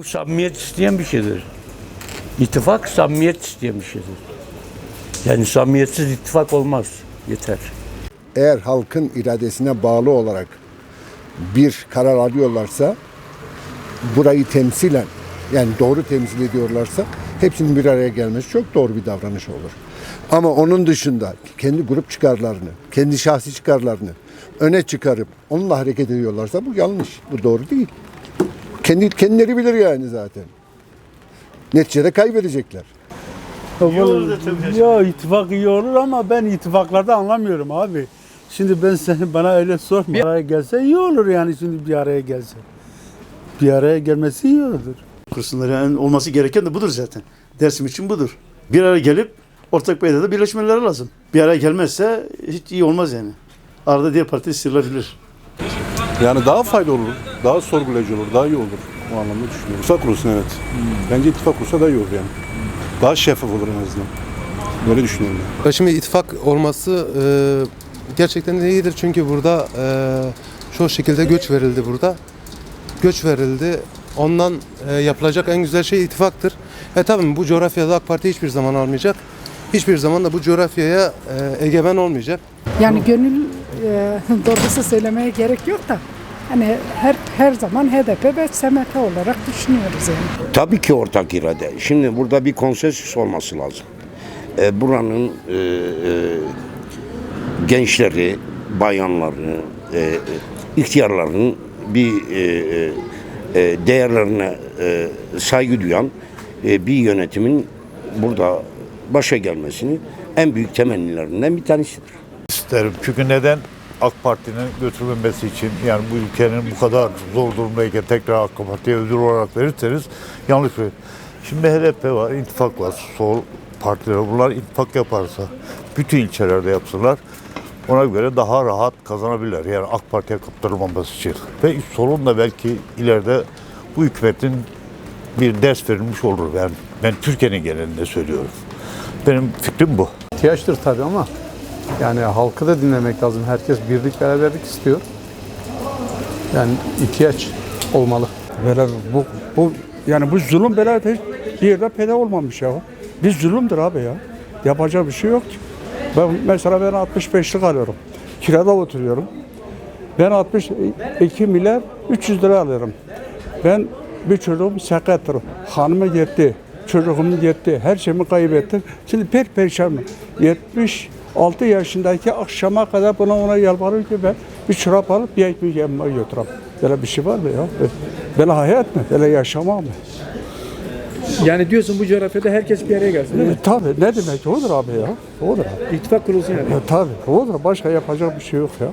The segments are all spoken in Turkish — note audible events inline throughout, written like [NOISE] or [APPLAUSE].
Bu samimiyet isteyen bir şeydir. İttifak samimiyet isteyen bir şeydir. Yani samimiyetsiz ittifak olmaz. Yeter. eğer halkın iradesine bağlı olarak bir karar alıyorlarsa burayı temsilen yani doğru temsil ediyorlarsa hepsinin bir araya gelmesi çok doğru bir davranış olur. Ama onun dışında kendi grup çıkarlarını, kendi şahsi çıkarlarını öne çıkarıp onunla hareket ediyorlarsa bu yanlış. Bu doğru değil. Kendi kendileri bilir yani zaten. Neticede kaybedecekler. Ya ittifak iyi olur ama ben ittifaklarda anlamıyorum abi. Şimdi ben seni [LAUGHS] bana öyle sorma. Bir araya gelse iyi olur yani şimdi bir araya gelse. Bir araya gelmesi iyi olur. kursunlar yani olması gereken de budur zaten. Dersim için budur. Bir araya gelip ortak paydada birleşmeleri lazım. Bir araya gelmezse hiç iyi olmaz yani. Arada diğer parti sırılabilir. Yani daha faydalı olur, daha sorgulayıcı olur, daha iyi olur. O anlamda düşünüyorum. İttifak kurulsun evet. Bence ittifak kurulsa daha iyi olur yani. Daha şeffaf olur en azından. Böyle düşünüyorum ben. Ya Şimdi ittifak olması e, gerçekten de iyidir çünkü burada e, çoğu şekilde göç verildi burada. Göç verildi. Ondan e, yapılacak en güzel şey ittifaktır. E tabii bu coğrafyada AK Parti hiçbir zaman almayacak. Hiçbir zaman da bu coğrafyaya e, egemen olmayacak. Yani gönül e, [LAUGHS] doğrusu söylemeye gerek yok da hani her her zaman HDP ve SMK olarak düşünüyoruz yani. Tabii ki ortak irade. Şimdi burada bir konsensüs olması lazım. E, buranın e, e, gençleri, bayanları, e, ihtiyarların bir e, e, e, değerlerine e, saygı duyan e, bir yönetimin burada başa gelmesini en büyük temennilerinden bir tanesidir. İsterim. Çünkü neden? AK Parti'nin götürülmesi için yani bu ülkenin bu kadar zor durumdayken tekrar AK Parti'ye ödül olarak verirseniz yanlış bir. Şimdi HDP var, ittifak var, sol partiler bunlar ittifak yaparsa bütün ilçelerde yapsınlar. Ona göre daha rahat kazanabilirler. Yani AK Parti'ye kaptırılmaması için. Ve solun da belki ileride bu hükümetin bir ders verilmiş olur. Ben, ben Türkiye'nin genelinde söylüyorum. Benim fikrim bu. ihtiyaçtır tabii ama yani halkı da dinlemek lazım. Herkes birlik beraberlik istiyor. Yani ihtiyaç olmalı. Böyle bu, bu yani bu zulüm böyle hiç bir yerde pede olmamış ya. Bir zulümdür abi ya. Yapacak bir şey yok ki. Ben mesela ben 65'lik alıyorum. Kirada oturuyorum. Ben 62 milyar 300 lira alıyorum. Ben bir çocuğum sakattır. Hanımı gitti. Çocuğumu gitti. Her şeyimi kaybettim. Şimdi per perişan. 70 6 yaşındaki akşama kadar buna ona yalvarır ki ben bir çorap alıp bir ekmek yemeye götürem. Böyle bir şey var mı ya? Böyle hayat mı? Böyle yaşama mı? Yani diyorsun bu coğrafyada herkes bir araya gelsin değil mi? E, tabii ne demek odur abi ya. Odur abi. İttifak kurulsun yani. E, tabii odur başka yapacak bir şey yok ya.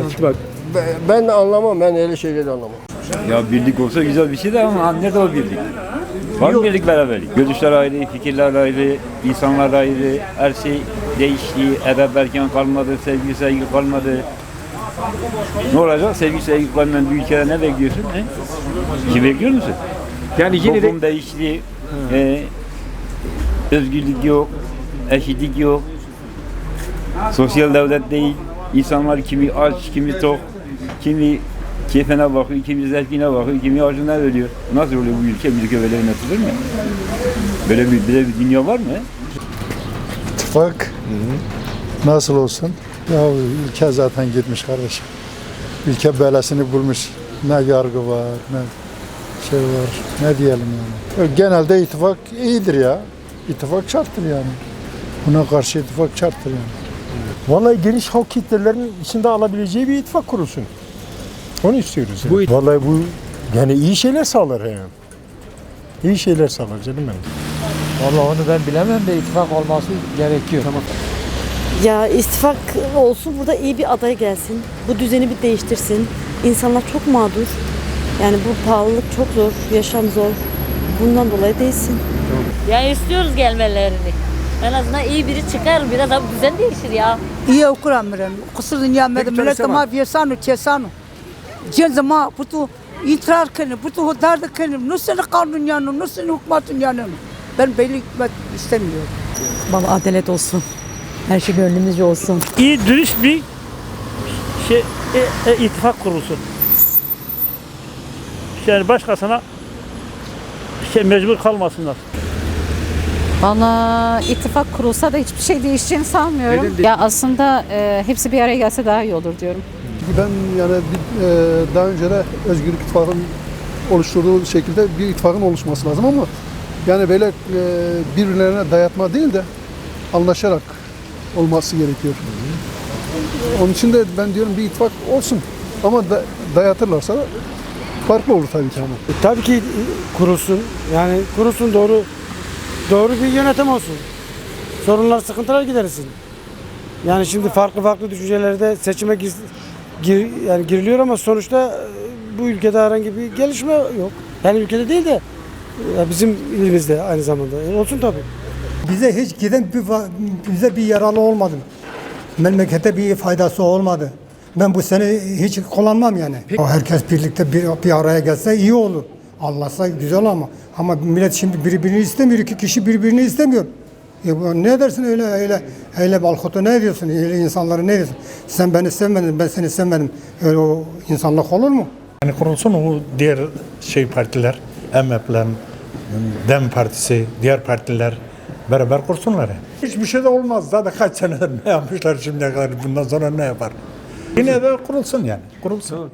İttifak. Ben, ben anlamam ben öyle şeyleri anlamam. Ya birlik olsa güzel bir şey de ama nerede o birlik? Var mı birlik beraberlik? Görüşler ayrı, fikirler ayrı, insanlar ayrı, her şey değişti, edep erken kalmadı, sevgi saygı kalmadı. Ne olacak? Sevgi saygı kalmayan bir ülkede ne bekliyorsun? He? Ki bekliyor musun? Yani yine de Toplum değişti, e, özgürlük yok, eşitlik yok, sosyal devlet değil, insanlar kimi aç, kimi tok, kimi keyfine bakıyor, kimi zevkine bakıyor, kimi acına ölüyor. Nasıl oluyor bu ülke? Bir ülke böyle yönetilir mi? Böyle bir, böyle bir dünya var mı? İttifak nasıl olsun? Ya ülke zaten gitmiş kardeşim. Ülke belasını bulmuş. Ne yargı var, ne şey var, ne diyelim yani. Genelde ittifak iyidir ya. İttifak şarttır yani. Buna karşı ittifak şarttır yani. Vallahi geniş halk kitlelerinin içinde alabileceği bir ittifak kurulsun. Onu istiyoruz. Bu Vallahi bu yani iyi şeyler sağlar yani. İyi şeyler sağlar canım benim. Vallahi onu ben bilemem de ittifak olması gerekiyor. Ya istifak olsun burada iyi bir aday gelsin. Bu düzeni bir değiştirsin. İnsanlar çok mağdur. Yani bu pahalılık çok zor, yaşam zor. Bundan dolayı değilsin. Yani istiyoruz gelmelerini. En azından iyi biri çıkar, biraz da düzen değişir ya. İyi okuram ben. Kusur dünya medim. Millet ma viesanu çesanu. Cen zaman putu intihar kenim, putu hudarda kenim. Nasıl kanun yanı, nasıl hükümetin yanı. Ben böyle hükümet istemiyorum. Baba adalet olsun. Her şey gönlümüzce olsun. İyi dürüst bir şey ittifak kurulsun. Yani başkasına şey mecbur kalmasınlar. Valla ittifak kurulsa da hiçbir şey değişeceğini sanmıyorum. Ya aslında e, hepsi bir araya gelse daha iyi olur diyorum. Ben yani bir, e, daha önce de Özgürlük İttifakı'nın oluşturduğu şekilde bir ittifakın oluşması lazım ama yani böyle e, birbirlerine dayatma değil de anlaşarak olması gerekiyor. Onun için de ben diyorum bir ittifak olsun ama da, dayatırlarsa da farklı olur tabii ki ama. Tabii ki kurulsun. Yani kurulsun doğru doğru bir yönetim olsun. Sorunlar, sıkıntılar giderilsin. Yani şimdi farklı farklı düşüncelerde seçime gir, gir- yani giriliyor ama sonuçta e, bu ülkede herhangi bir gelişme yok. Yani ülkede değil de e, bizim ilimizde aynı zamanda. E, olsun tabii. Bize hiç giden bir, bize bir yaralı olmadı. Memlekete bir faydası olmadı. Ben bu sene hiç kullanmam yani. Herkes birlikte bir, bir araya gelse iyi olur. Anlaşsa güzel ama. Ama millet şimdi birbirini istemiyor. iki kişi birbirini istemiyor. E bu ne dersin öyle öyle öyle balkotu ne diyorsun? Öyle insanları ne diyorsun? Sen beni sevmedin, ben seni sevmedim. Öyle o insanlık olur mu? Yani kurulsun o diğer şey partiler, MHP'ler, DEM Partisi, diğer partiler beraber kursunlar. Hiçbir şey de olmaz. Zaten kaç senedir ne yapmışlar şimdiye kadar bundan sonra ne yapar? Yine de kurulsun yani. Kurulsun.